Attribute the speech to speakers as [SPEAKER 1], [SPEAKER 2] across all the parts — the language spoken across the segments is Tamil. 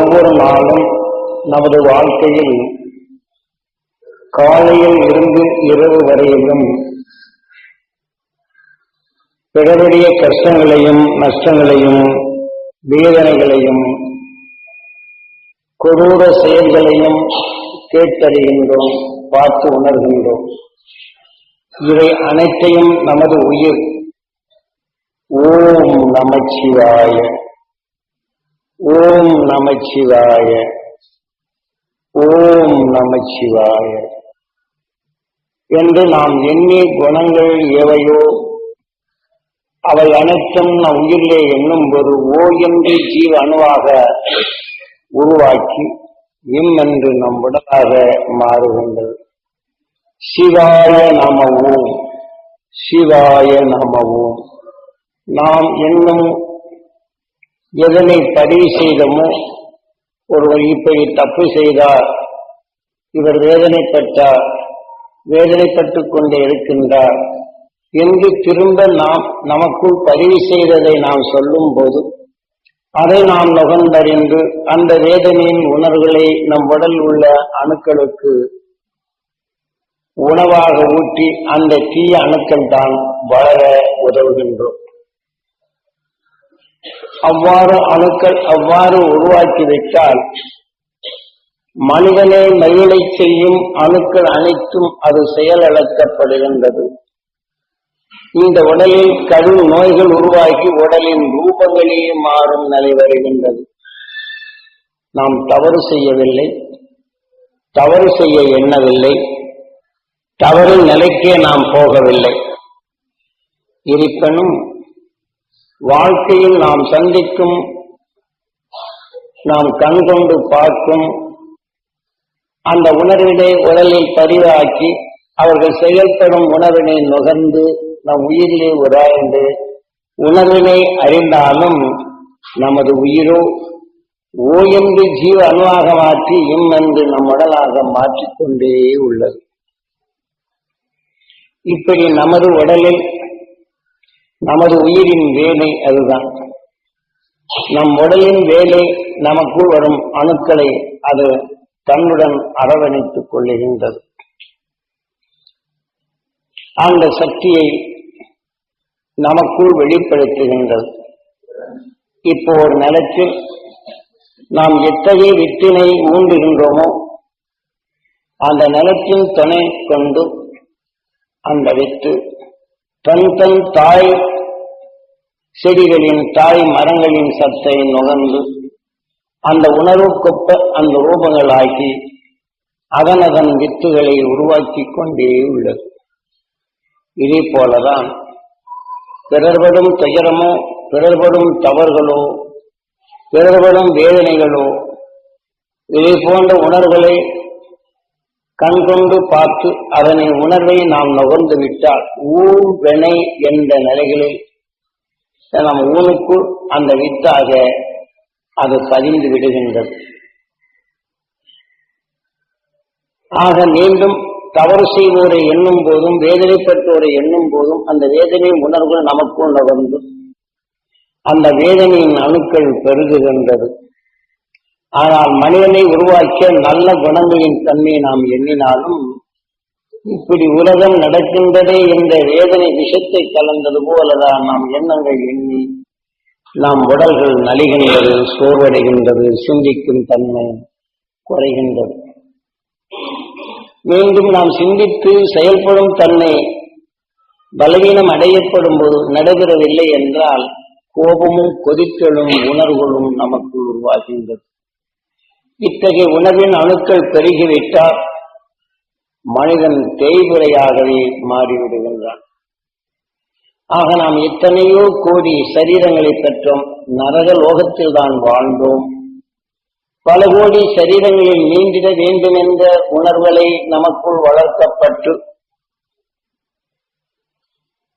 [SPEAKER 1] ஒவ்வொரு நாளும் நமது வாழ்க்கையில் காலையில் இருந்து இரவு வரையிலும் பிறருடைய கஷ்டங்களையும் நஷ்டங்களையும் வேதனைகளையும் கொடூர செயல்களையும் கேட்டறிகின்றோம் பார்த்து உணர்கின்றோம். இவை அனைத்தையும் நமது உயிர். ஓம் நமச்சிவாய. ஓம் நமச்சிவாய. ஓம் நமச்சிவாய. என்று நாம் எண்ணி குணங்கள் எவையோ அவை அனைத்தும் நம் உயிரிலே எண்ணும் ஒரு ஓ என்று ஜீவ அணுவாக உருவாக்கி இம் என்று நம் உடலாக மாறுகின்றது. சிவாய நம ஓம். சிவாய நம ஓம். நாம் என்னும் எதனை பதிவு செய்தமோ ஒருவர் இப்படி தப்பு செய்தார் இவர் வேதனைப்பட்டார் வேதனைப்பட்டுக் கொண்டே இருக்கின்றார் என்று திரும்ப நாம் நமக்குள் பதிவு செய்ததை நாம் சொல்லும் போது அதை நாம் நுகர்ந்தறிந்து அந்த வேதனையின் உணர்வுகளை நம் உடல் உள்ள அணுக்களுக்கு உணவாக ஊட்டி அந்த தீய அணுக்கள் தான் வளர உதவுகின்றோம். அவ்வாறு அணுக்கள் அவ்வாறு உருவாக்கி வைத்தால் மனிதனை மயிலை செய்யும் அணுக்கள் அனைத்தும் அது செயலிழக்கப்படுகின்றது. இந்த உடலில் கடும் நோய்கள் உருவாகி உடலின் ரூபங்களே மாறும் நிலை வருகின்றது. நாம் தவறு செய்யவில்லை தவறு செய்ய எண்ணவில்லை தவறு நிலைக்கே நாம் போகவில்லை. இருப்பினும் வாழ்க்கையில் நாம் சந்திக்கும் நாம் கண்கொண்டு பார்க்கும் அந்த உணர்வினை உடலில் பதிவாக்கி அவர்கள் செயல்படும் உணர்வினை நுகர்ந்து நம் உயிரிலே உராய்ந்து உணர்வினை அறிந்தாலும் நமது உயிரோ ஓ என்று ஜீவ அணுவாக மாற்றி இம் என்று நம் உடலாக மாற்றிக்கொண்டே உள்ளது. இப்படி நமது உடலில் நமது உயிரின் வேலை அதுதான். நம் உடலின் வேலை நமக்குள் வரும் அணுக்களை அது தன்னுடன் அரவணைத்துக் கொள்ளுகின்றது. அந்த சக்தியை நமக்குள் வெளிப்படுத்துகின்றது. இப்போ ஒரு நிலத்தில் நாம் எத்தகைய வித்தினை ஊண்டுகின்றோமோ அந்த நிலத்தின் துணை கொண்டு அந்த வித்து தன் தன் தாய் செடிகளின் தாய் மரங்களின் சத்தை நுகர்ந்து அந்த உணர்வுக்கொப்ப அந்த ரூபங்களாக்கி அதன் அதன் வித்துகளை உருவாக்கி கொண்டே உள்ளது. இதே போலதான் பிறர்படும் துயரமோ பிறர்படும் தவறுகளோ பிறர்படும் வேதனைகளோ இதை போன்ற உணர்வுகளை கண்கொண்டு பார்த்து அதனை உணர்வை நாம் நுகர்ந்து விட்டால் ஊர் என்ற நிலைகளில் நம் ஊனுக்குள் அந்த வித்தாக அது பதிந்து விடுகின்றது. ஆக மீண்டும் தவறு செய்வோரை எண்ணும் போதும் வேதனைப்பட்டோரை எண்ணும் போதும் அந்த வேதனை உணர்வு நமக்குள் நகர்ந்து அந்த வேதனையின் அணுக்கள் பெருகுகின்றது. ஆனால் மனிதனை உருவாக்கிய நல்ல குணங்களின் தன்மையை நாம் எண்ணினாலும் இப்படி உலகம் நடக்கின்றதே என்ற வேதனை விஷத்தை கலந்தது போலதான் நாம் எண்ணங்கள் எண்ணி நாம் உடல்கள் நலிகின்றது சோர்வடைகின்றது சிந்திக்கும் தன்மை குறைகின்றது. மீண்டும் நாம் சிந்தித்து செயல்படும் தன்மை பலவீனம் அடையப்படும் போது நடைபெறவில்லை என்றால் கோபமும் கொதித்தலும் உணர்வுகளும் நமக்கு உருவாகின்றது. இத்தகைய உணர்வின் அணுக்கள் பெருகிவிட்டால் மனிதன் தேய்வுரையாகவே மாறிவிடுகின்றான். ஆக நாம் எத்தனையோ கோடி சரீரங்களை பெற்றோம். நரக லோகத்தில் தான் வாழ்ந்தோம். பல கோடி சரீரங்களில் நீண்டிட வேண்டும் என்ற உணர்வுகளை நமக்குள் வளர்க்கப்பட்டு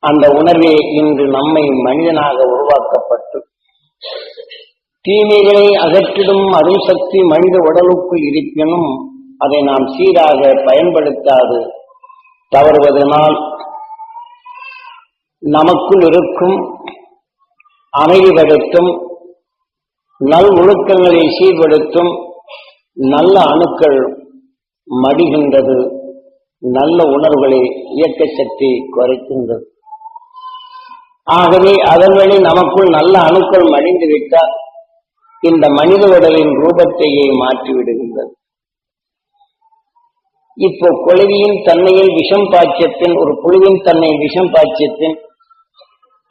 [SPEAKER 1] அந்த உணர்வே இன்று நம்மை மனிதனாக உருவாக்கப்பட்டு தீமைகளை அகற்றிடும் அருள் சக்தி மனித உடலுக்குள் இருப்பினும் அதை நாம் சீராக பயன்படுத்தாது. தவறுவதனால் நமக்குள் இருக்கும் அமைதிப்படுத்தும் நல் ஒழுக்கங்களை சீர்படுத்தும் நல்ல அணுக்கள் மடிகின்றது. நல்ல உணர்வுகளை இயக்க சக்தி குறைக்கின்றது. ஆகவே அதன் வழி நமக்குள் நல்ல அணுக்கள் மடிந்து விட்டால் இந்த மனித உடலின் ரூபத்தையே மாற்றி விடுகின்றது இப்போ குழவியின் தன்மையில் விஷம் பாய்ச்சத்தின் ஒரு புழுவின் தன்மை விஷம் பாய்ச்சத்தின்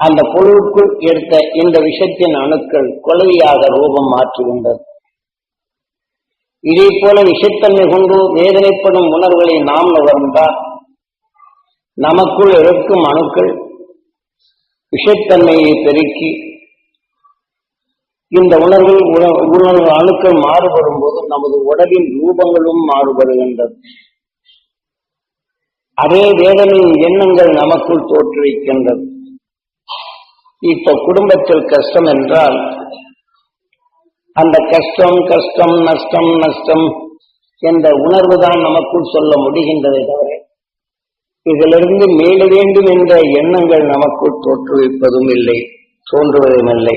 [SPEAKER 1] அந்த புழுவுக்குள் எடுத்த இந்த விஷத்தின் அணுக்கள் குழவியாக ரூபம் மாற்றுகின்றது இதே போல விஷத்தன்மை கொண்டு வேதனைப்படும் உணர்வுகளை நாம் நுகர்ந்தால் நமக்குள் இருக்கும் அணுக்கள் விஷத்தன்மையை பெருக்கி இந்த உணர்வில் உணர்வு அணுக்கள் மாறுபடும் போது நமது உடலின் ரூபங்களும் மாறுபடுகின்றது அதே வேதனின் எண்ணங்கள் நமக்குள் தோற்றுவிக்கின்றது இப்ப குடும்பத்தில் கஷ்டம் என்றால் அந்த கஷ்டம் கஷ்டம் நஷ்டம் நஷ்டம் என்ற உணர்வு தான் நமக்குள் சொல்ல முடிகின்றதை தவிர இதிலிருந்து மீள வேண்டும் என்ற எண்ணங்கள் நமக்குள் தோற்றுவிப்பதும் இல்லை தோன்றுவதும் இல்லை.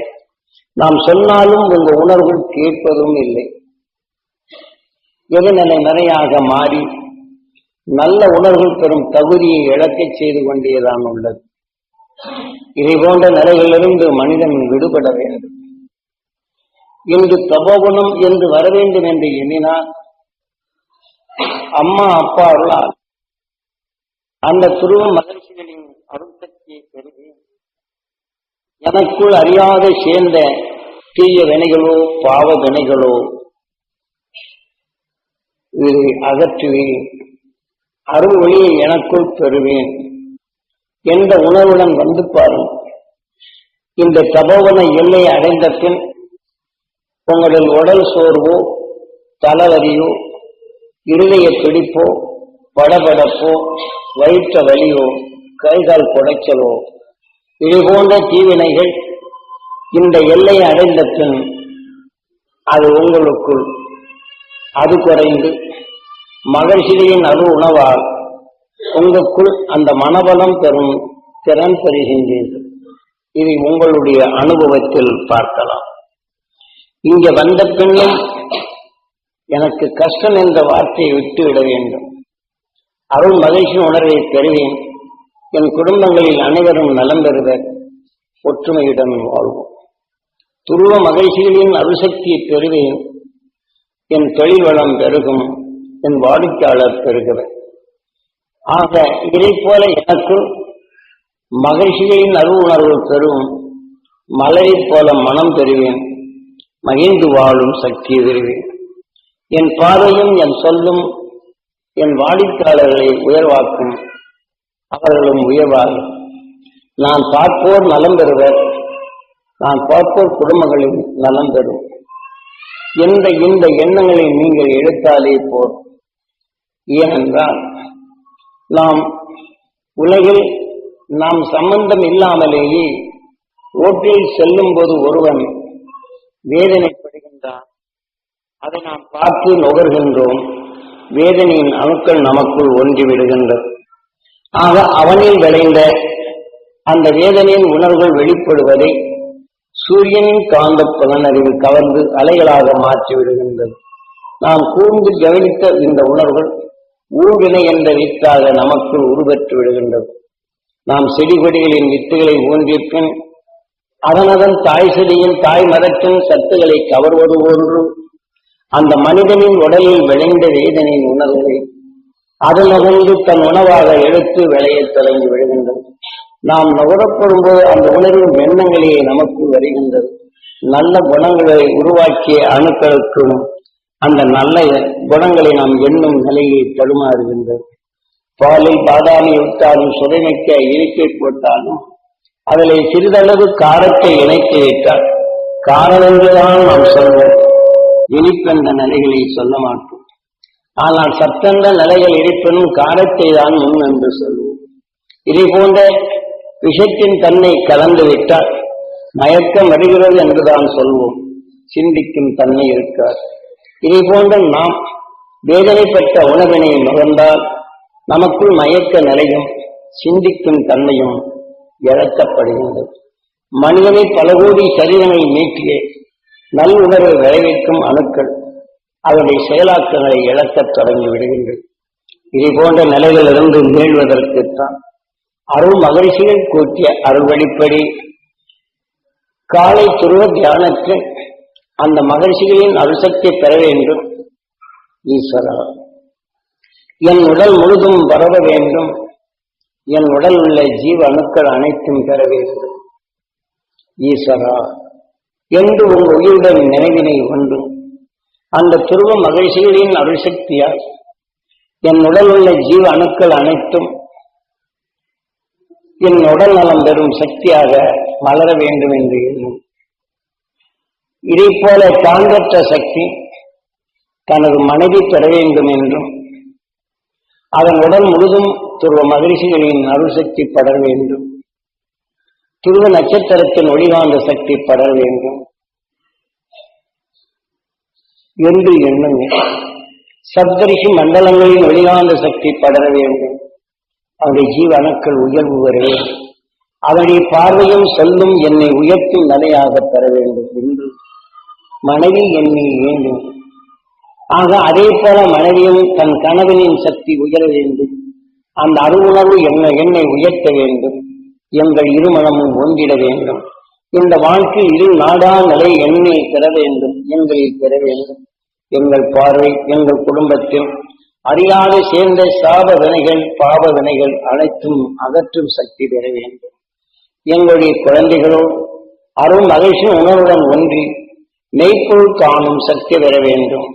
[SPEAKER 1] நாம் சொன்னாலும் இந்த உணர்வு கேட்பதும் இல்லை. எதிர்நிலை நிறையாக மாறி நல்ல உணர்வுகள் பெறும் தகுதியை இழக்கச் செய்து கொண்டேதான் உள்ளது. இதை போன்ற நிலைகளிலிருந்து மனிதன் விடுபட வேண்டும். இன்று தபோகுணம் என்று வர வேண்டும் என்று எண்ணினால் அம்மா அப்பா அருளால் அந்த துருவ மகிழ்ச்சிகளின் அருள் எனக்குள் அறியாத சேர்ந்த தீய வினைகளோ பாவ வினைகளோ இதை அகற்றுவேன் அருள் ஒளியை எனக்குள் பெறுவேன் என்ற உணர்வுடன் வந்து பாருங்கள். இந்த தபோவன எல்லை அடைந்த பின் உங்களின் உடல் சோர்வோ தலைவலியோ இருதய பிடிப்போ படபடப்போ வயிற்ற வலியோ கைகால் குடைச்சலோ இது போன்ற தீவினைகள் இந்த எல்லை அடைந்த பின் அது உங்களுக்குள் அது குறைந்து மகிழ்ச்சிகளின் அரு உணவால் உங்களுக்குள் அந்த மனபலம் பெறும் திறன் பெறுகின்றீர்கள் இதை உங்களுடைய அனுபவத்தில் பார்க்கலாம். இங்க வந்த பின்னும் எனக்கு கஷ்டம் என்ற வார்த்தையை விட்டு விட வேண்டும். அருள் மகிழ்ச்சி உணர்வை பெறுவேன். என் குடும்பங்களில் அனைவரும் நலம் பெறுவர் ஒற்றுமையுடன் வாழ்வோம். துருவ மகிழ்ச்சிகளின் அருசக்தியை பெறுவேன். என் தொழில் வளம் பெருகும். என் வாடிக்கையாளர் பெருகுவர். ஆக இதை போல எனக்குள் மகிழ்ச்சிகளின் அரு உணர்வு பெறும். மலரை போல மனம் பெறுவேன். மகிழ்ந்து வாழும் சக்தியை பெறுவேன். என் பார்வையும் என் சொல்லும். என் வாடிக்கையாளர்களை உயர்வாக்கும். அவர்களும் உயர்வார்கள் நான் பார்ப்போர் நலம் பெறுவர். நான் பார்ப்போர் குடும்பங்களில் நலம் பெறும். எந்த இந்த எண்ணங்களை நீங்கள் எடுத்தாலே போர். ஏனென்றால் நாம் உலகில் நாம் சம்பந்தம் இல்லாமலேயே ஓட்டில் செல்லும் போது ஒருவன் வேதனைப்படுகின்றான். அதை நாம் பார்த்து நுகர்கின்றோம். வேதனையின் அணுக்கள் நமக்குள் ஒன்றி விடுகின்றது ஆக அவனில் விளைந்த அந்த வேதனையின் உணர்வுகள் வெளிப்படுவதை சூரியனின் காந்த புலனறிவு கவர்ந்து அலைகளாக மாற்றி விடுகின்றது. நாம் கூர்ந்து கவனித்த இந்த உணர்வுகள் ஊழ்வினை என்ற வித்தாக நமக்குள் உருவெற்று விடுகின்றது. நாம் செடி கொடிகளின் வித்துகளை ஊன்றிற்பின் அதனதன் தாய் செடியின் தாய் மரத்தின் சத்துக்களை கவர்வது போன்று அந்த மனிதனின் உடலில் விளைந்த வேதனையின் உணர்வுகளை அது நகர்ந்து தன் உணவாக எடுத்து விளையத் தொடங்கி விடுகின்றது. நாம் நுகரப்படும் போது அந்த உணர்வின் எண்ணங்களே நமக்கு வருகின்றது. நல்ல குணங்களை உருவாக்கிய அணுக்களுக்கும் அந்த நல்ல குணங்களை நாம் எண்ணும் நிலையை தடுமாறுகின்றது. பாலில் பாதாமி விட்டாலும் சுவைமிக்க இனிப்பை போட்டாலும் அதில் சிறிதளவு காரத்தை இணைத்து விட்டால் காரம் என்றுதான் நாம் சொல்வோம். இனிப்பென்ற நிலைகளை சொல்ல மாட்டோம். ஆனால் சத்தென்ற நிலைகள் இருப்பினும் காரத்தை தான் முன் என்று சொல்வோம். இதை போன்ற விஷத்தின் தன்மை கலந்து விட்டால் மயக்கம் வருகிறது என்றுதான் சொல்வோம். சிந்திக்கும் தன்மை இருக்காது. இதை போன்ற நாம் வேதனைப்பட்ட உணவினை நுகர்ந்தால் நமக்குள் மயக்க நிலையும் சிந்திக்கும் தன்மையும் இழக்கப்படுகின்றது. மனிதனை பல கோடி சரீரங்களை நீக்கிய நல்லுணர்வை விளைவிக்கும் அணுக்கள் அதனுடைய செயலாக்கங்களை இழக்கத் தொடங்கி விடுகின்றது இதை போன்ற நிலைகளிலிருந்து மீள்வதற்குத்தான் அருள் மகரிஷிகள் கூட்டிய அருள் வழிப்படி காலை துருவ தியானத்தில் அந்த மகரிஷிகளின் அருசக்தியை பெற வேண்டும். ஈஸ்வரா என் உடல் முழுதும் பரவ வேண்டும். என் உடல் உள்ள ஜீவ அணுக்கள் அனைத்தும் பெற வேண்டும். ஈஸ்வரா என்று உங்கள் உயிருடன் நினைவினை ஒன்றும் அந்த துருவ மகிழ்ச்சிகளின் அருள்சக்தியால் என் உடல் உள்ள ஜீவ அணுக்கள் அனைத்தும் என் உடல் நலம் பெறும் சக்தியாக வளர வேண்டும் என்று எண்ணும். இதை போல தாங்கற்ற சக்தி தனது மனைவி பெற வேண்டும் என்றும் அதன் உடல் முழுதும் துருவ மகிழ்ச்சிகளின் அருள்சக்தி படர வேண்டும். துருவ நட்சத்திரத்தின் ஒளிவாந்த சக்தி படர வேண்டும். என்று எண்ணுங்க சப்தரிஷி மண்டலங்களின் ஒளிகாந்த சக்தி படர வேண்டும். அவருடைய ஜீவ அணுக்கள் உயர்வு வர வேண்டும். அவருடைய பார்வையும் சொல்லும் என்னை உயர்த்தும் நிலையாக பெற வேண்டும் என்று மனைவி என்னை வேண்டும். ஆக அதே போல மனைவியும் தன் கணவனின் சக்தி உயர வேண்டும். அந்த அருவுணர்வு என்ன என்னை உயர்த்த வேண்டும். எங்கள் இருமணமும் ஒன்றிட வேண்டும். இந்த வாழ்க்கையில் இரு நாடா நிலை பெற வேண்டும் எங்களில் பெற வேண்டும். எங்கள் பார்வை எங்கள் குடும்பத்தில் அறியாது சேர்ந்த சாப வினைகள் பாவ வினைகள் அனைத்தும் அகற்றும் சக்தி பெற வேண்டும். எங்களுடைய குழந்தைகளோ அருள் மகிழ்ச்சி உணர்வுடன் ஒன்றி மெய்ப்பொருள் காணும் சக்தி பெற வேண்டும்.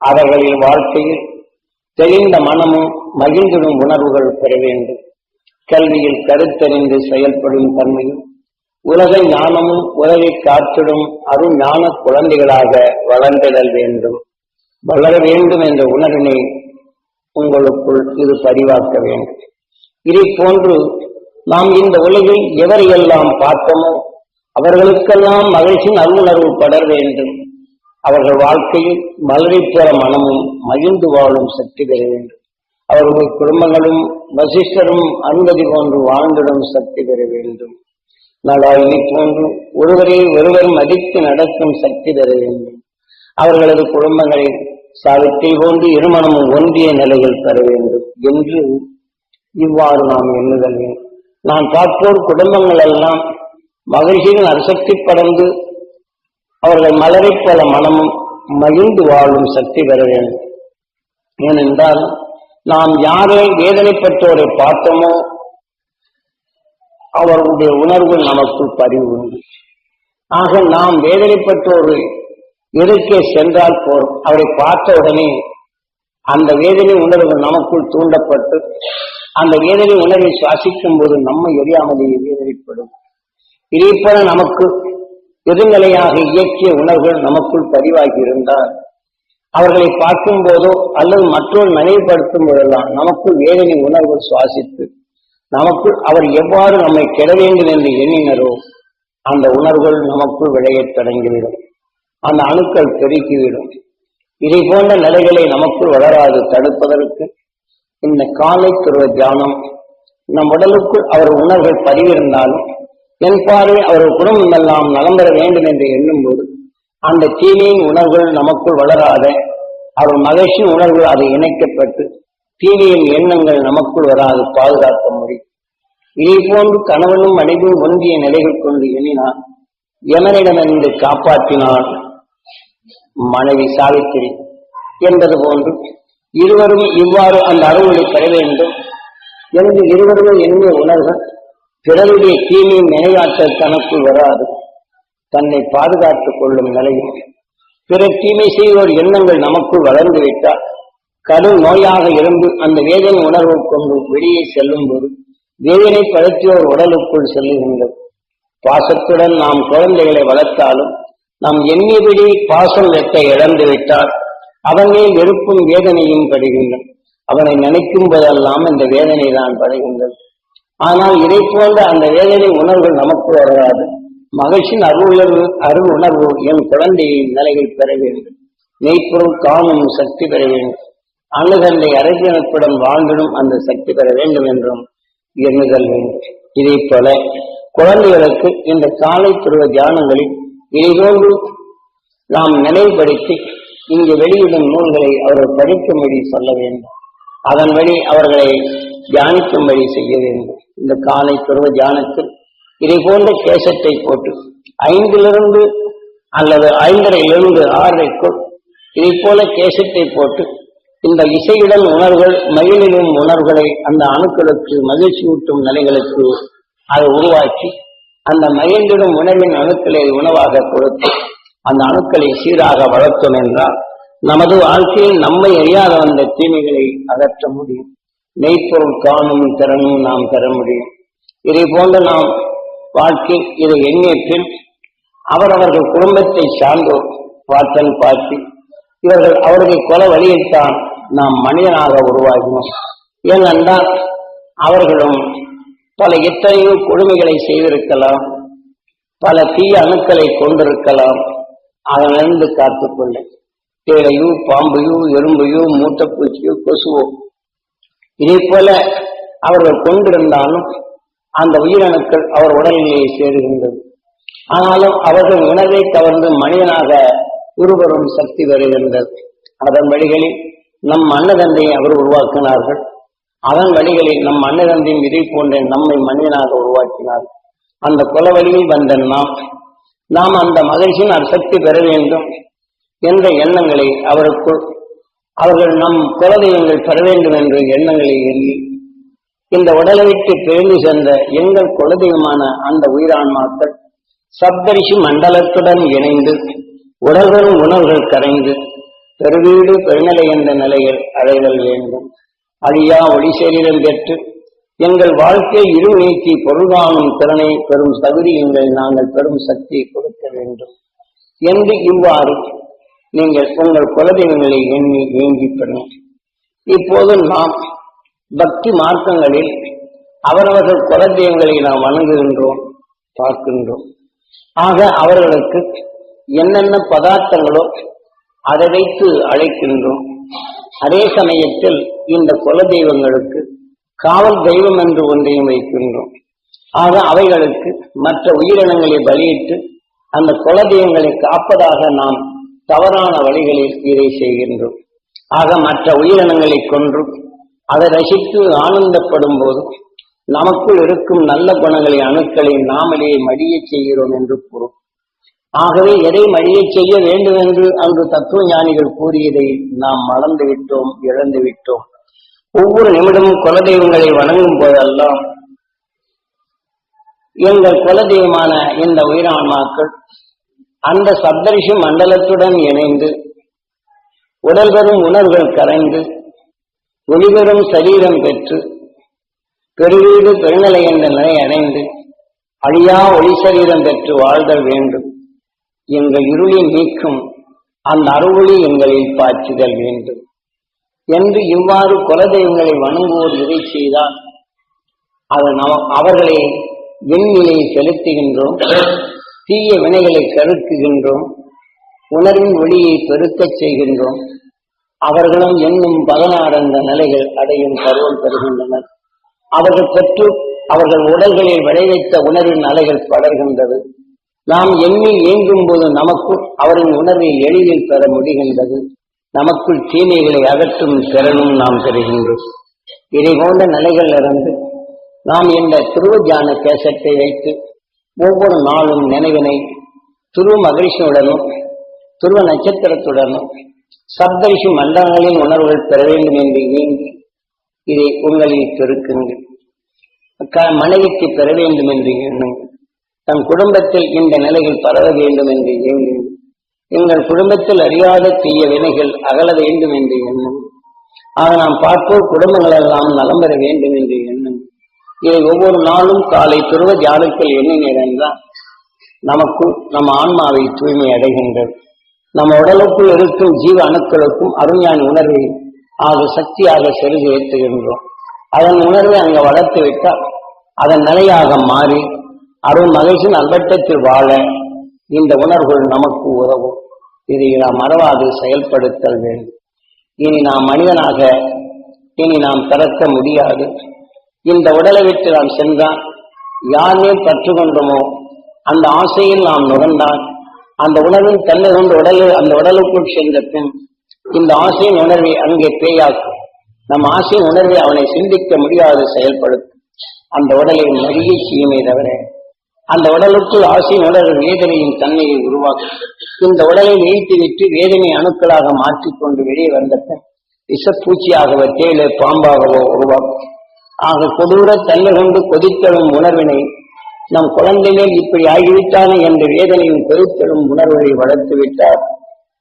[SPEAKER 1] அவர்களின் வாழ்க்கையில் தெளிந்த மனமும் மகிழ்ந்திடும் உணர்வுகள் பெற வேண்டும். கல்வியில் கருத்தறிந்து செயல்படும் தன்மையும் உலக ஞானமும் உலகை காத்திடும் அருள் ஞான குழந்தைகளாக வளர்ந்திடல் வேண்டும். வளர வேண்டும் என்ற உணர்வினை உங்களுக்குள் இது பதிவாக்க வேண்டும். இதை போன்று நாம் இந்த உலகில் எவரையெல்லாம் பார்த்தோமோ அவர்களுக்கெல்லாம் மகிழ்ச்சியின் அருளுணர்வு படர வேண்டும். அவர்கள் வாழ்க்கையில் மலரை போல மனமும் மகிழ்ந்து வாழும் சக்தி பெற வேண்டும். அவர்கள் குடும்பங்களும் வசிஷ்டரும் அன்பதி போன்று வாழ்ந்திடும் சக்தி பெற வேண்டும். நாடாயினை போன்று ஒருவரை ஒருவர் மதித்து நடக்கும் சக்தி பெற வேண்டும். அவர்களது குடும்பங்களை சாவித்தை போன்று இருமணமும் ஒன்றிய நிலையில் பெற வேண்டும் என்று இவ்வாறு நாம் எண்ணுதல் நாம் நான் பார்ப்போர் குடும்பங்கள் எல்லாம் மகிழ்ச்சியின் அரசக்தி படர்ந்து அவர்கள் மலரைப் போல மனமும் மகிழ்ந்து வாழும் சக்தி பெற வேண்டும். ஏனென்றால் நாம் யாரை வேதனைப்பட்டோரை பார்த்தோமோ அவருடைய உணர்வு நமக்குள் பதிவு ஆக நாம் வேதனைப்பட்டோரை எதிர்க்கே சென்றால் போர் அவரை பார்த்த உடனே அந்த வேதனை உணர்வு நமக்குள் தூண்டப்பட்டு அந்த வேதனை உணர்வை சுவாசிக்கும் போது நம்ம எரியாமலேயே வேதனைப்படும். இதே போல நமக்கு எதிர்நிலையாக இயக்கிய உணர்வுகள் நமக்குள் பதிவாகி இருந்தால் அவர்களை பார்க்கும் போதோ அல்லது மற்றொரு நினைவுபடுத்தும் போதெல்லாம் நமக்குள் வேதனை உணர்வு சுவாசித்து நமக்குள் அவர் எவ்வாறு நம்மை கெட வேண்டும் என்று எண்ணினரோ அந்த உணர்வுகள் நமக்குள் விளையத் தொடங்கிவிடும். அந்த அணுக்கள் பெருக்கிவிடும் இதை போன்ற நிலைகளை நமக்குள் வளராது தடுப்பதற்கு இந்த காலை துருவ தியானம் நம் உடலுக்குள் அவர் உணர்வுகள் பதிவிருந்தாலும் என் பார்வை அவர் குடும்பம் எல்லாம் நலம் பெற வேண்டும் என்று எண்ணும்போது அந்த தீமையின் உணர்வுகள் நமக்குள் வளராத அவர் மகிழ்ச்சியின் உணர்வுகள் அதை இணைக்கப்பட்டு தீமையின் எண்ணங்கள் நமக்குள் வராது பாதுகாக்க முடியும் இதை போன்று கணவனும் மனைவியும் ஒன்றிய நிலைகள் கொண்டு எண்ணினான். எமனிடமிருந்து காப்பாற்றினான் மனைவி சாவித்திரி என்பது போன்று. இருவரும் இவ்வாறு அந்த அருள்களை பெற வேண்டும். எனது இருவரும் எண்ணிய உணர்வுகள் பிறருடைய தீமையை நினைவாற்றல் தனக்குள் வராது. தன்னை பாதுகாத்துக் கொள்ளும் நிலையில் பிற தீமை செய்வோர் எண்ணங்கள் நமக்குள் வளர்ந்து விட்டால் கடும் நோயாக இருந்து அந்த வேதனை உணர்வு கொண்டு வெளியே செல்லும் போது வேதனை படுத்தியோர் உடலுக்குள் செல்லுகின்றது. பாசத்துடன் நாம் குழந்தைகளை வளர்த்தாலும் நாம் எண்ணியபடி பாசம் வெட்ட இழந்து விட்டால் அவன் மேல் வெறுப்பும் வேதனையும் படுகின்றன அவனை நினைக்கும் போதெல்லாம் இந்த வேதனை தான் படுகின்றது. ஆனால் இதை போன்ற அந்த வேதனை உணர்வு நமக்கு வராது. மகிழ்ச்சியின் அருள் அருள் உணர்வு என் குழந்தையின் நிலையில் பெற வேண்டும். மெய்ப்பொருள் காணும் சக்தி பெற வேண்டும். அணுகல்லை அரசியலத்துடன் வாழ்ந்திடும் அந்த சக்தி பெற வேண்டும் என்றும் எண்ணுதல் வேண்டும். போல குழந்தைகளுக்கு இந்த காலை துருவ தியானங்களில் இதைபோன்று நாம் நினைவுபடுத்தி இங்கு வெளியிடும் நூல்களை அவர்கள் படிக்கும்படி சொல்ல வேண்டும். அதன் வழி அவர்களை தியானிக்கும்படி செய்ய வேண்டும். இந்த காலை பருவ தியானத்தில் இதை போன்ற கேசத்தை போட்டு ஐந்திலிருந்து அல்லது ஐந்தரையிலிருந்து ஆறரைக்குள் இதை போல கேசத்தை போட்டு இந்த இசையுடன் உணர்வுகள் மயிலிடும் உணர்வுகளை அந்த அணுக்களுக்கு மகிழ்ச்சியூட்டும் நிலைகளுக்கு அதை உருவாக்கி அந்த மயிலிடும் உணர்வின் அணுக்களை உணவாக கொடுத்து அந்த அணுக்களை சீராக வளர்த்தோம் என்றால் நமது வாழ்க்கையில் நம்மை அறியாத வந்த தீமைகளை அகற்ற முடியும். மெய்ப்பொருள் காணும் திறனும் நாம் பெற முடியும். இதை போன்று நாம் வாழ்க்கை இதை எண்ணிய பின் அவரவர்கள் குடும்பத்தை சார்ந்தோர் பார்த்தல் பார்த்து இவர்கள் அவருடைய கொல வழியைத்தான் நாம் மனிதனாக உருவாகினோம். ஏனென்றால் அவர்களும் பல எத்தனையோ கொடுமைகளை செய்திருக்கலாம் பல தீய அணுக்களை கொண்டிருக்கலாம். அதனிருந்து காத்துக்கொள்ள தேளையோ பாம்பையோ எறும்பையோ மூட்டைப்பூச்சியோ கொசுவோ இதே போல அவர்கள் கொண்டிருந்தாலும் அந்த உயிரணுக்கள் அவர் உடலிலே சேருகின்றது. ஆனாலும் அவர்கள் உணவை கவர்ந்து மனிதனாக உருவரும் சக்தி வருகின்றது. அதன் வழிகளில் நம் அன்னதந்தையை அவர் உருவாக்கினார்கள். அதன் வழிகளில் நம் அன்னதந்தையும் இதை போன்ற நம்மை மனிதனாக உருவாக்கினார். அந்த குலவழியில் வந்த நாம் நாம் அந்த மகிழ்ச்சியின் அசக்தி பெற வேண்டும் என்ற எண்ணங்களை அவருக்குள் அவர்கள் நம் குலதெய்வங்கள் பெற வேண்டும் என்ற எண்ணங்களை எண்ணி இந்த உடலை விட்டு பிரிந்து சென்ற எங்கள் குலதெய்வமான அந்த உயிரான்மாக்கள் சப்தரிஷி மண்டலத்துடன் இணைந்து உடல்களும் உணர்வுகள் கரைந்து பெருவீடு பெருநிலை என்ற நிலையில் அடைதல் வேண்டும். அழியா ஒளி சேரிடம் பெற்று எங்கள் வாழ்க்கை இரு நீக்கி பொருள் திறனை பெறும் தகுதி எங்கள் நாங்கள் பெரும் சக்தியை கொடுக்க வேண்டும். என்று இவ்வாறு நீங்கள் உங்கள் குலதெய்வங்களை எண்ணி வேண்டி பெறும் இப்போது நாம் பக்தி மார்க்கங்களில் அவரவர்கள் குலதெய்வங்களை நாம் வணங்குகின்றோம் பார்க்கின்றோம். ஆக அவர்களுக்கு என்னென்ன பதார்த்தங்களோ அதை வைத்து அழைக்கின்றோம். அதே சமயத்தில் இந்த குல தெய்வங்களுக்கு காவல் தெய்வம் என்று ஒன்றையும் வைக்கின்றோம். ஆக அவைகளுக்கு மற்ற உயிரினங்களை பலியிட்டு அந்த குல தெய்வங்களை காப்பதாக நாம் தவறான வழிகளில் இதை செய்கின்றோம். ஆக மற்ற உயிரினங்களை கொன்று அதை ரசித்து ஆனந்தப்படும் போது நமக்குள் இருக்கும் நல்ல குணங்களை அணுக்களை நாமளே மடியச் செய்கிறோம் என்று கூறும். ஆகவே எதை மடியச் செய்ய வேண்டும் என்று அங்கு தத்துவ ஞானிகள் கூறியதை நாம் மறந்து விட்டோம் இழந்து விட்டோம் ஒவ்வொரு நிமிடமும் குலதெய்வங்களை வணங்கும் போதெல்லாம் எங்கள் குலதெய்வமான இந்த உயிரான்மாக்கள் அந்த சப்தரிஷி மண்டலத்துடன் இணைந்து உடல் பெறும் உணர்வுகள் கரைந்து ஒளிபெறும் சரீரம் பெற்று பெருவீடு பெருநிலை என்ற நிலை அடைந்து அழியா ஒளி சரீரம் பெற்று வாழ்தல் வேண்டும். எங்கள் இருளை நீக்கும் அந்த அருளி எங்களில் பாய்ச்சுதல் வேண்டும். என்று இவ்வாறு குலதெய்வங்களை வணங்குவோர் இதை செய்தால்? அது நம அவர்களை விண்ணிலை செலுத்துகின்றோம் தீய வினைகளை கருக்குகின்றோம் உணர்வின் ஒளியை பெருக்கச் செய்கின்றோம். அவர்களும் என்னும் பதினாறந்த நிலைகள் அடையும் பருவம் பெறுகின்றனர். அவர்கள் பெற்று அவர்கள் உடல்களில் விளைவித்த உணர்வின் அலைகள் படர்கின்றது. நாம் எண்ணி இயங்கும் போது நமக்குள் அவரின் உணர்வை எளிதில் பெற முடிகின்றது. நமக்குள் தீமைகளை அகற்றும் திறனும் நாம் பெறுகின்றோம். இதை போன்ற நிலைகளிலிருந்து நாம் இந்த திருவஜான கேசத்தை வைத்து ஒவ்வொரு நாளும் நினைவினை துருவ மகிழ்ச்சியுடனும் துருவ நட்சத்திரத்துடனும் சப்தரிஷி மண்டலங்களின் உணர்வுகள் பெற வேண்டும் என்று இயங்கி இதை உங்களில் பெருக்குங்கள். மனைவிக்கு பெற வேண்டும் என்று எண்ணுங்கள். தன் குடும்பத்தில் இந்த நிலையில் பரவ வேண்டும் என்று எண்ணும் எங்கள் குடும்பத்தில் அறியாத தீய வினைகள் அகல வேண்டும் என்று எண்ணுங்கள் ஆக நாம் பார்ப்போர் குடும்பங்கள் எல்லாம் நலம் பெற வேண்டும் என்று எண்ணம் இதை ஒவ்வொரு நாளும் காலை துருவ தியானத்தில் எண்ணினீர் என்றால் நமக்குள் நம் ஆன்மாவை தூய்மை அடைகின்றது. நம் உடலுக்குள் இருக்கும் ஜீவ அணுக்களுக்கும் அருஞான உணர்வை ஆக சக்தியாக செருகி ஏற்றுகின்றோம். அதன் உணர்வை அங்கே வளர்த்து விட்டால் அதன் நிலையாக மாறி அருள் மகிழ்ச்சி நல்வட்டத்தில் வாழ இந்த உணர்வுகள் நமக்கு உதவும். இதை நாம் மறவாது செயல்படுத்தல் வேண்டும். இனி நாம் மனிதனாக இனி நாம் பிறக்க முடியாது. இந்த உடலை விட்டு நாம் சென்றால் யார் மேல் பற்று கொண்டோமோ அந்த ஆசையில் நாம் நுகர்ந்தால் அந்த உணர்வின் தன்மை கொண்டு உடலில் அந்த உடலுக்குள் சென்ற பின் இந்த ஆசையின் உணர்வை அங்கே பேயாக்கும். நம் ஆசையின் உணர்வை அவனை சிந்திக்க முடியாது செயல்படுத்தும். அந்த உடலை மறிய செய்யுமே தவிர அந்த உடலுக்குள் ஆசையும் உடல் வேதனையின் தன்மையை உருவாக்கும். இந்த உடலை வைத்து விட்டு வேதனை அணுக்களாக மாற்றிக்கொண்டு வெளியே வந்த பின் விஷப்பூச்சியாகவோ தேயிலை பாம்பாகவோ உருவாக்கும். ஆக கொடூர தன்மை கொண்டு கொதித்தழும் உணர்வினை நம் குழந்தைகள் இப்படி ஆகிவிட்டானே என்ற வேதனையின் பெருத்தெழும் உணர்வுகளை வளர்த்து விட்டார்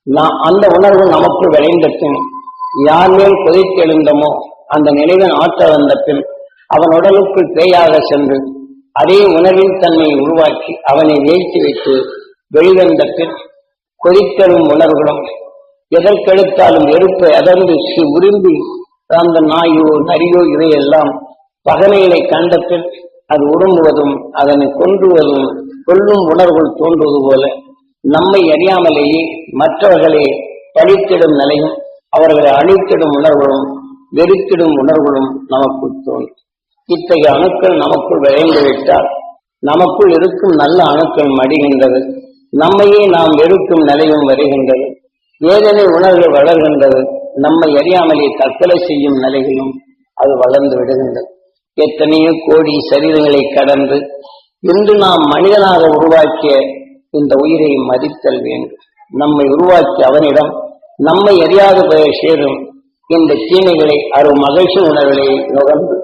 [SPEAKER 1] நான் அந்த உணர்வு நமக்கு விளைந்த பின் யார் மேல் கொதித்தெழுந்தமோ அந்த நினைவன் ஆற்ற வந்த பின் அவன் உடலுக்குள் பேயாக சென்று அதே உணவின் தன்மையை உருவாக்கி அவனை வீழ்த்தி வைத்து வெளிவந்த பின் கொதித்தெழும் உணர்வுகளும் எதற்கெடுத்தாலும் வெறுப்பை அதர்ந்து சி- விரும்பி அந்த நாயோ நரியோ இவையெல்லாம் பகமைகளை கண்ட பின் அது உரும்புவதும் அதனை கொன்றுவதும் கொல்லும் உணர்வுகள் தோன்றுவது போல நம்மை அறியாமலேயே மற்றவர்களை பழித்திடும் நிலையும் அவர்களை அழித்திடும் உணர்வுகளும் வெறுத்திடும் உணர்வுகளும் நமக்கு தோன்றும். இத்தகைய அணுக்கள் நமக்குள் விளைந்து விட்டால் நமக்குள் இருக்கும் நல்ல அணுக்கள் மடிகின்றது. நம்மையே நாம் வெறுக்கும் நிலையும் வருகின்றது. வேதனை உணர்வு வளர்கின்றது நம்மை அறியாமலே தற்கொலை செய்யும் நிலைகளும் அது வளர்ந்து விடுகின்றது. எத்தனையோ கோடி சரீரங்களை கடந்து இன்று நாம் மனிதனாக உருவாக்கிய இந்த உயிரை மதித்தல் வேண்டும். நம்மை உருவாக்கி அவனிடம் நம்மை அறியாத பெயர் சேரும் இந்த தீமைகளை அரு மகிழ்ச்சி உணர்வுகளை நுகர்ந்து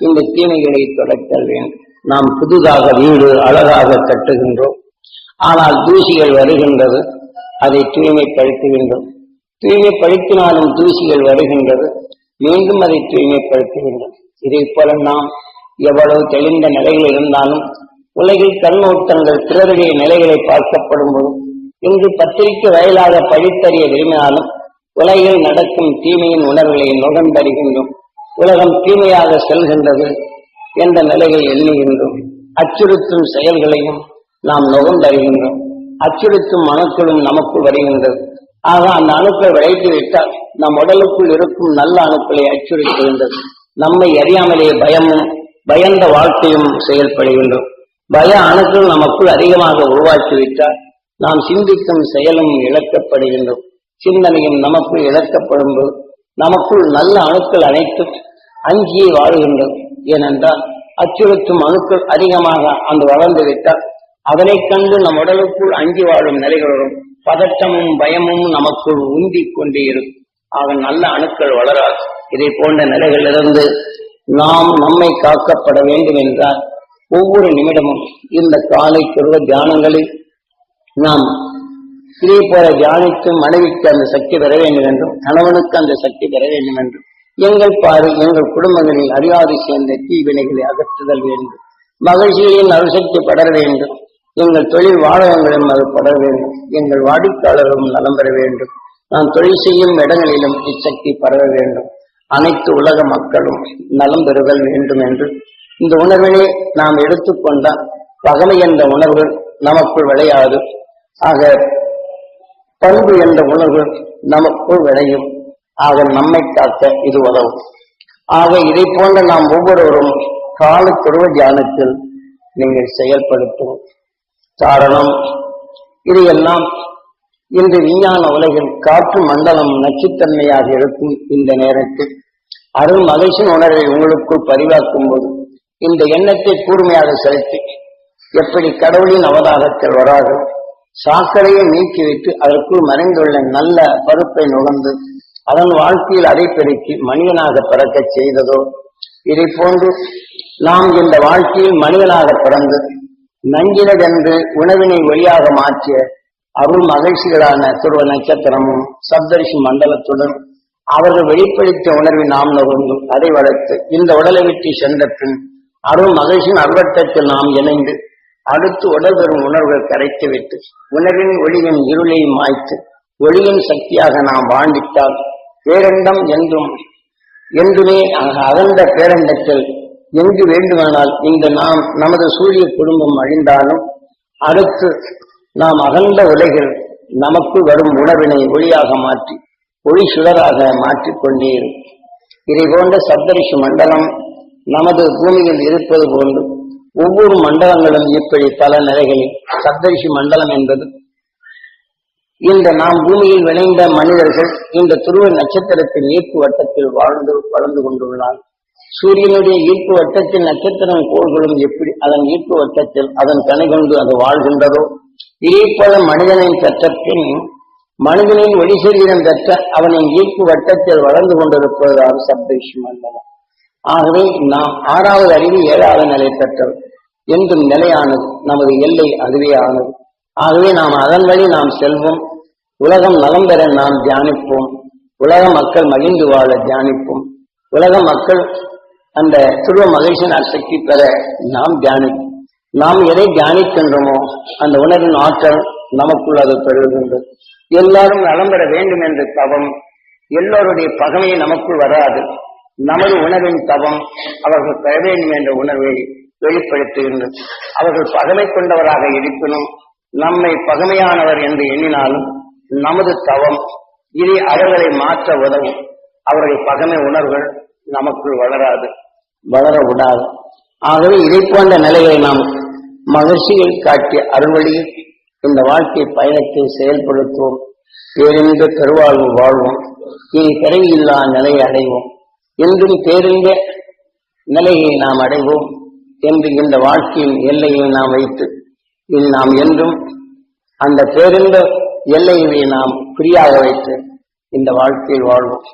[SPEAKER 1] இந்த தீமைகளை தொடத்தல் வேண்டும். நாம் புதிதாக வீடு அழகாக கட்டுகின்றோம். ஆனால் தூசிகள் வருகின்றது. அதை தூய்மைப்படுத்துகின்றோம் தூய்மைப்படுத்தினாலும் தூசிகள் வருகின்றது. மீண்டும் அதை தூய்மைப்படுத்துகின்றோம் இதை போல நாம் எவ்வளவு தெளிந்த நிலையில் இருந்தாலும் உலகில் கண்ணோட்டங்கள் பிறருடைய நிலைகளை பார்க்கப்படும் போது இன்று பத்திரிகை வயலாக படித்தறிய விரும்பினாலும் உலகில் நடக்கும் தீமையின் உணர்வுகளை நுகர்ந்தறிகின்றோம். உலகம் தீமையாக செல்கின்றது என்ற நிலையை எண்ணுகின்றோம். அச்சுறுத்தும் செயல்களையும் நாம் நுகர்ந்தறிகின்றோம் அச்சுறுத்தும் அணுக்களும் நமக்குள் வருகின்றது. ஆக அந்த அணுக்களை விளைத்து விட்டால் நம் உடலுக்குள் இருக்கும் நல்ல அணுக்களை அச்சுறுத்துகின்றது. நம்மை அறியாமலே பயமும் பயந்த வாழ்க்கையும் செயல்படுகின்றோம். பய அணுக்கள் நமக்குள் அதிகமாக உருவாக்கிவிட்டால் நாம் சிந்திக்கும் செயலும் இழக்கப்படுகின்றோம். சிந்தனையும் நமக்குள் இழக்கப்படும்போது நமக்குள் நல்ல அணுக்கள் அனைத்தும் அஞ்சியே வாழுகின்றது ஏனென்றால் அச்சுறுத்தும் அணுக்கள் அதிகமாக அந்த வளர்ந்து விட்டால் அதனைக் கண்டு நம் உடலுக்குள் அஞ்சி வாழும் நிலைகளும் பதட்டமும் பயமும் நமக்குள் உந்திக் கொண்டே இருக்கும். ஆக நல்ல அணுக்கள் வளராது இதை போன்ற நிலைகளிலிருந்து நாம் நம்மை காக்கப்பட வேண்டும் என்றால் ஒவ்வொரு நிமிடமும் இந்த காலை பருவ தியானங்களில் நாம் இதே போல தியானித்து மனைவிக்கு அந்த சக்தி பெற வேண்டும் என்றும் கணவனுக்கு அந்த சக்தி பெற வேண்டும் என்றும் எங்கள் பாரு எங்கள் குடும்பங்களில் அறியாது சேர்ந்த தீவினைகளை அகற்றுதல் வேண்டும். மகிழ்ச்சியின் அருசக்தி படர வேண்டும். எங்கள் தொழில் வாழகங்களும் அது படர வேண்டும். எங்கள் வாடிக்கையாளர்களும் நலம் பெற வேண்டும். நாம் தொழில் செய்யும் இடங்களிலும் இச்சக்தி பரவ வேண்டும். அனைத்து உலக மக்களும் நலம் பெறுதல் வேண்டும் என்று. இந்த உணர்வினை நாம் எடுத்துக்கொண்டால் பகமை என்ற உணர்வு நமக்குள் விளையாது. ஆக பண்பு என்ற உணர்வு நமக்குள் விளையும். ஆக நம்மை காக்க இது உதவும். ஆக இதை போன்ற நாம் ஒவ்வொருவரும் காலத்துருவ தியானத்தில் நீங்கள் செயல்படுத்தும் காரணம் இது எல்லாம் இன்று விஞ்ஞான உலகில் காற்று மண்டலம் நச்சுத்தன்மையாக இருக்கும் இந்த நேரத்தில். அருள் மகிழ்ச்சியின் உணர்வை உங்களுக்குள் பதிவாக்கும் போது இந்த எண்ணத்தை கூர்மையாக செலுத்தி எப்படி கடவுளின் அவதாரத்தில் வராது சாக்கடையை நீக்கிவிட்டு அதற்குள் மறைந்துள்ள நல்ல பருப்பை நுகர்ந்து அதன் வாழ்க்கையில் அதை மனிதனாக பிறக்கச் செய்ததோ? இதை போன்று நாம் இந்த வாழ்க்கையில் மனிதனாக பிறந்து நஞ்சினதென்று உணவினை வழியாக மாற்றிய அருள் மகிழ்ச்சிகளான துருவ நட்சத்திரமும் சப்தரிஷி மண்டலத்துடன் அவர்கள் வெளிப்படுத்த உணர்வை நாம் நுகர்ந்து அதை வளர்த்து இந்த உடலை விட்டு சென்ற பின் அருள் மகிழ்ச்சியின் அல்வட்டத்தில் நாம் இணைந்து அடுத்து உடல் பெறும் உணர்வுகள் கரைத்து விட்டு உணர்வின் ஒளியின் இருளையும் மாய்த்து ஒளியின் சக்தியாக நாம் வாழ்ந்திட்டால் பேரண்டம் என்றும் என்றுமே அக- அகன்ற பேரண்டத்தில் எங்கு வேண்டுமானால் இந்த நாம் நமது சூரிய குடும்பம் அழிந்தாலும் அடுத்து நாம் அகன்ற உலகில் நமக்கு வரும் உணர்வினை ஒளியாக மாற்றி ஒளி சுடராக மாற்றிக்கொண்டே இருக்கும். இதை போன்ற சப்தரிஷி மண்டலம் நமது பூமியில் இருப்பது போன்று ஒவ்வொரு மண்டலங்களும் இப்படி பல நிலைகளில் சப்தரிஷி மண்டலம் என்பது இந்த நாம் பூமியில் விளைந்த மனிதர்கள் இந்த துருவ நட்சத்திரத்தின் ஈர்ப்பு வட்டத்தில் வாழ்ந்து வளர்ந்து கொண்டுள்ளார். சூரியனுடைய ஈர்ப்பு வட்டத்தில் நட்சத்திரம் கோள்களும் எப்படி அதன் ஈர்ப்பு வட்டத்தில் அதன் கனை கொண்டு அது வாழ்கின்றதோ? இதே போல மனிதனின் பெற்ற மனிதனின் ஒளி சரீரம் பெற்ற அவனின் ஈர்ப்பு வட்டத்தில் வளர்ந்து கொண்டிருப்பதுதான் சப்தேஷ் மண்டலம் ஆகவே நாம் ஆறாவது அறிவு ஏழாவது நிலை பெற்றது. என்றும் நிலையானது நமது எல்லை அதுவே ஆனது. ஆகவே நாம் அதன் வழி நாம் செல்வோம். உலகம் நலம் பெற நாம் தியானிப்போம். உலக மக்கள் மகிழ்ந்து வாழ தியானிப்போம். உலக மக்கள் அந்த துருவ மகிழ்ச்சியின் சக்தி பெற நாம் தியானிப்போம். நாம் எதை தியானிக்கின்றோமோ அந்த உணர்வின் ஆற்றல் நமக்குள் அது பெறுகின்றது எல்லாரும் நலம் பெற வேண்டும் என்ற தவம். எல்லோருடைய பகமையை நமக்குள் வராது. நமது உணர்வின் தவம் அவர்கள் பெற வேண்டும் என்ற உணர்வை வெளிப்படுத்துகின்றது. அவர்கள் பகமை கொண்டவராக இருப்பினும் நம்மை பகமையானவர் என்று எண்ணினாலும் நமது தவம். இனி அவர்களை மாற்ற உதவும். அவர்கள் பகமை உணர்வுகள் நமக்குள் வளராது. வளர விடாது ஆகவே இதை போன்ற நிலையை நாம் மகிழ்ச்சியில் காட்டிய அருள்வழியில் இந்த வாழ்க்கை பயணத்தை செயல்படுத்துவோம். பேருந்து பெருவாழ்வு வாழ்வோம். இனி பிறவியில்லா நிலையை அடைவோம். என்றும் பேருந்த நிலையை நாம் அடைவோம் என்று இந்த வாழ்க்கையின் எல்லையை நாம் வைத்து இனி நாம் என்றும் அந்த பேருந்த எல்லையை நாம் குறியாக வைத்து இந்த வாழ்க்கையில் வாழ்வோம்.